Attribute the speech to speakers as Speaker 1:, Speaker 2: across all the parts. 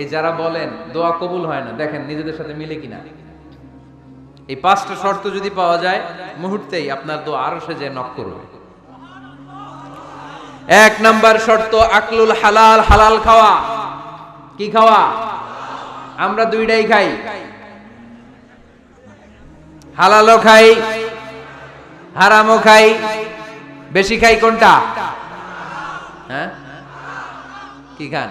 Speaker 1: এই যারা বলেন, দোয়া কবুল হয় না, দেখেন নিজেদের সাথে মিলে কিনা। এই পাঁচটা শর্ত যদি পাওয়া যায়, মুহূর্তেই আপনার দোয়া আরও সে যে নক করবে। এক নাম্বার শর্ত, আকলুল হালাল হালাল খাওয়া। কি খাওয়া? আমরা দুইটাই খাই। হালালও খাই, হারামও খাই। বেশি খাই কোনটা? হ্যাঁ? কি খান?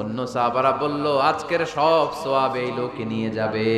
Speaker 1: অন্য সাহাবারা বলল আজকের সব সোয়াব এই লোকে নিয়ে যাবে।